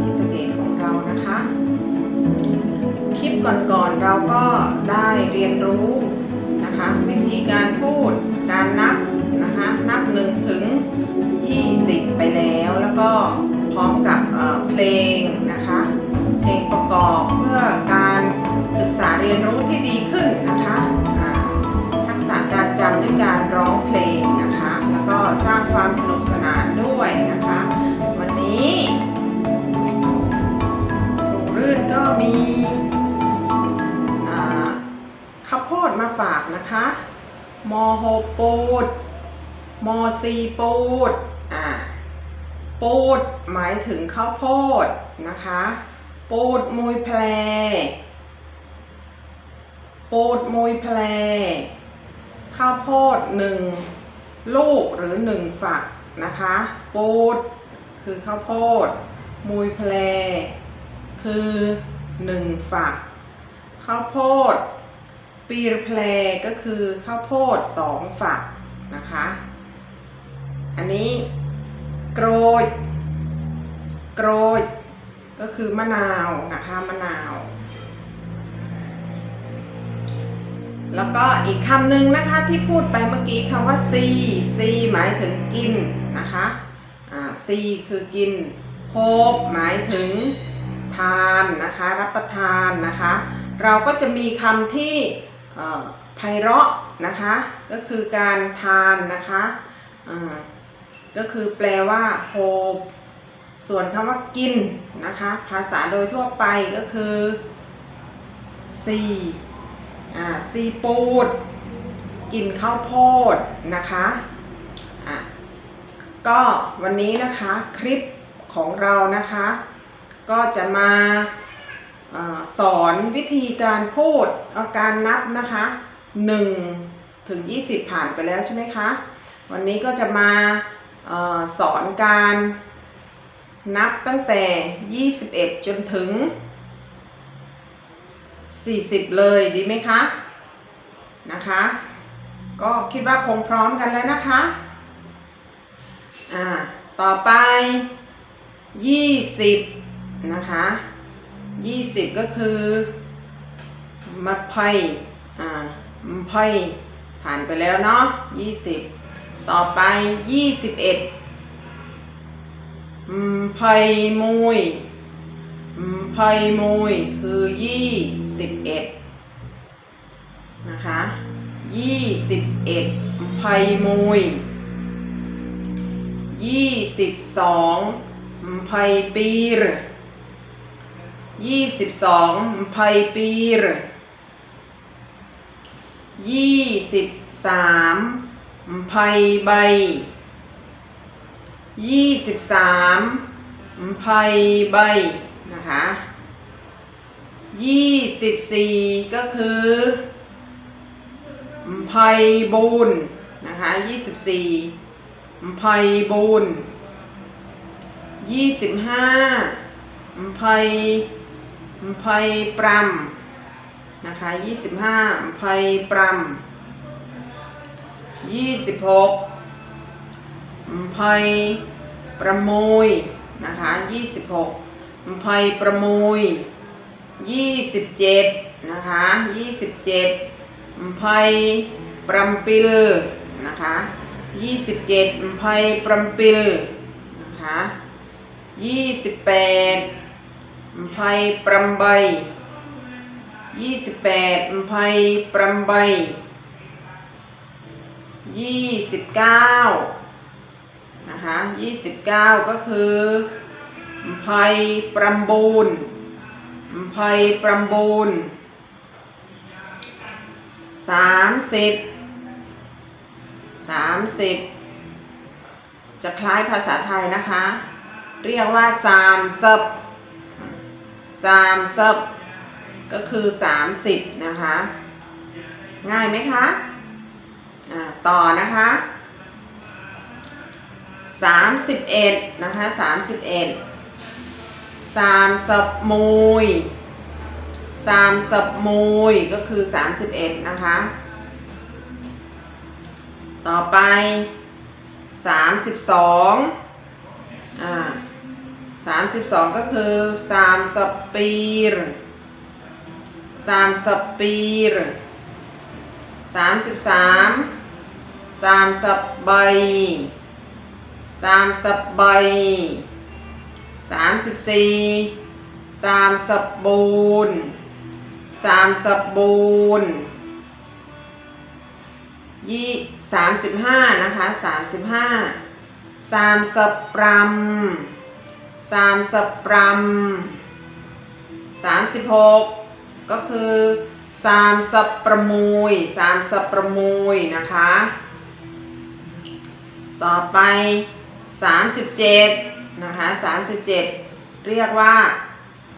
สีสเกตของเรานะคะ คลิปก่อนๆเราก็ได้เรียนรู้นะคะวิธีการพูดการนับนะคะนับหนึ่งถึง 20 ไปแล้วแล้วก็พร้อมกับเพลงนะคะเพลงประกอบเพื่อการศึกษาเรียนรู้ที่ดีขึ้นนะคะทักษะการจำด้วยการร้องเพลงนะคะ แล้วก็สร้างความสนุกสนานด้วยนะคะ นะคะมโฮปูดมซีปูดอ่าปูดหมายถึงข้าวโพดนะคะ ปูดมุยแพลปูดมุยแพลข้าวโพดหนึ่งลูกหรือหนึ่งฝักนะคะปูดคือข้าวโพด มุยแพลคือหนึ่งฝัก ข้าวโพด ปีรแพลก็คือข้าวโพดสองฝักนะคะ อันนี้โกรยโกรยก็คือมะนาวนะคะมะนาว แล้วก็อีกคำหนึ่งนะคะที่พูดไปเมื่อกี้คำว่าซีซีหมายถึงกินนะคะอ่าซีคือกินโฮบหมายถึงทานนะคะ รับประทานนะคะ เราก็จะมีคำที่ ไพเราะนะคะ ก็คือการทานนะคะก็คือแปลว่าโฮบส่วนคำว่ากินนะคะ ภาษาโดยทั่วไปก็คือซีอ่าซีปูดกินข้าวโพดนะคะอะก็วันนี้นะคะคลิปของเรานะคะ ก็จะมา อสอนวิธีการพูดอาการนับนะคะ1ถึง20 ผ่านไปแล้วใช่ไหมคะ วันนี้ก็จะมาอสอนการนับตั้งแต่ 21 จนถึง 40 เลยดีไหมคะ นะคะ ก็คิดว่าคงพร้อมกันแล้วนะคะ อ่า ต่อไป 20 นะคะ 20ก็คือมัดไพ่อ่ามัดไพ่ผ่านไปแล้วเนาะ20ต่อไปยี่สิบเอ็ดไพมุยไพมุยคือยี่สิบเอ็ดนะคะยี่สิบเอ็ดไพมุยยี่สิบสองไพปีร ยี่สิบสองไพปีรยี่สิบสามไพใบยี่สิบสามไพใบนะคะยี่สิบสี่ก็คือไพบูนนะคะยี่สิบสี่ไพบูนยี่สิบห้าไพ ไพปรำนะคะยี่สิบห้าไพปรำยี่สิบหกภัยประมุยนะคะยี่สิบหกภัยประมุยยี่สิบเจ็ดนะคะยี่สิบเจ็ดภัยปรำปิลนะคะยี่สิบเจ็ดภัยปรำปิลนะคะยี่สิบแปด ภัยปรำใบยี่สิบแปดภัยปรำใบยี่สิบเก้านะคะยี่สิบเก้าก็คือภัยปรำบูนภัยปรำบูนสามสิบสามสิบจะคล้ายภาษาไทยนะคะ เรียกว่าสามซับ สามซับก็คือสามสิบนะคะ ง่ายไหมคะอ่าต่อนะคะสามสิบเอ็ดนะคะสามสิบเอ็ดสามสับมุยสามสับมุยก็คือสามสิบเอ็ดนะคะ ต่อไปสามสิบสองอ่า สามสิบสองก็คือสามสปีรสามสปีรสามสิบสามสามสบใบสามสบใบสามสิบสี่สามสบบูนสามสบบูนยี่สามสิบห้านะคะสามสิบห้าสามสบปรำ สามสิบปรำสามสิบหกก็คือสามสิบประมุยสามสิบประมุยนะคะ ต่อไปสามสิบเจ็ดนะคะสามสิบเจ็ดเรียกว่า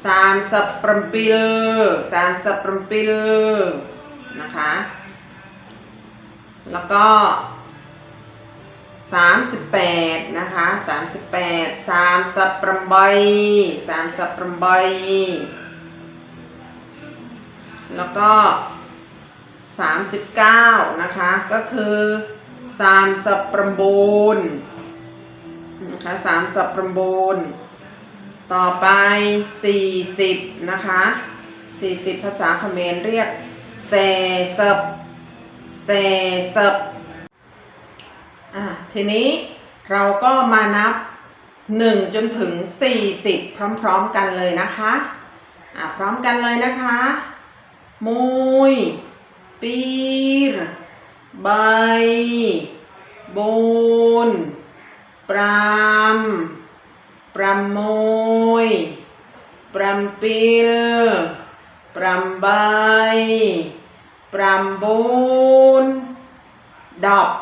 สามสิบประปิลสามสิบประปิลนะคะ แล้วก็ สามสิบแปดนะคะสามสิบแปดสามสิบประใบสามสิบประใบแล้วก็สามสิบเก้านะคะก็คือสามสิบประบูนนะคะสามสิบประบูนต่อไปสี่สิบนะคะสี่สิบภาษาเขมรเรียกแซซับเซซับ ทีนี้เราก็มานับ 1 จนถึง 40 พร้อมๆกันเลยนะคะอะพร้อมกันเลยนะคะมุยปีรใบบูนปรามปรำมุยปรำปิลปรำใบปรำบูนดอบมใบประมบปรำปิลตะนอบปรำใบตะนอบ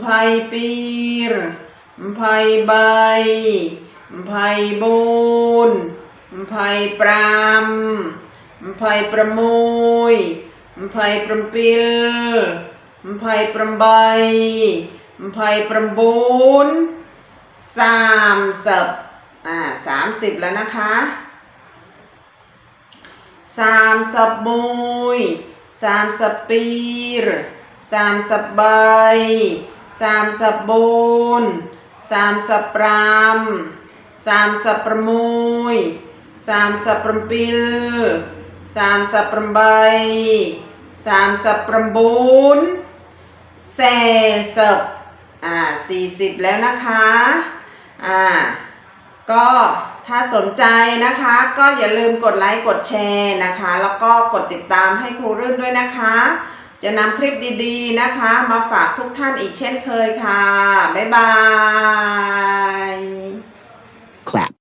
ไพปีรมไพใบไพบูนไพปรามไพประมุยไพปรมปิลไพปรมใบไพปรมบูนสามสิบอ่าสามสิบแล้วนะคะสามสับมุยสามสับปีร สามสับใบสามสับบูนสามสับปรามสามสับประมุยสามสับประปิลสามสับประใบสามสับประบูนแสสับอ่าสี่สิบแล้วนะคะอ่าก็ถ้าสนใจนะคะก็อย่าลืมกดไลค์กดแชร์นะคะ แล้วก็กดติดตามให้ครูรื่นด้วยนะคะ จะนำคลิปดีๆนะคะ มาฝากทุกท่านอีกเช่นเคยค่ะ บ๊ายบาย clap.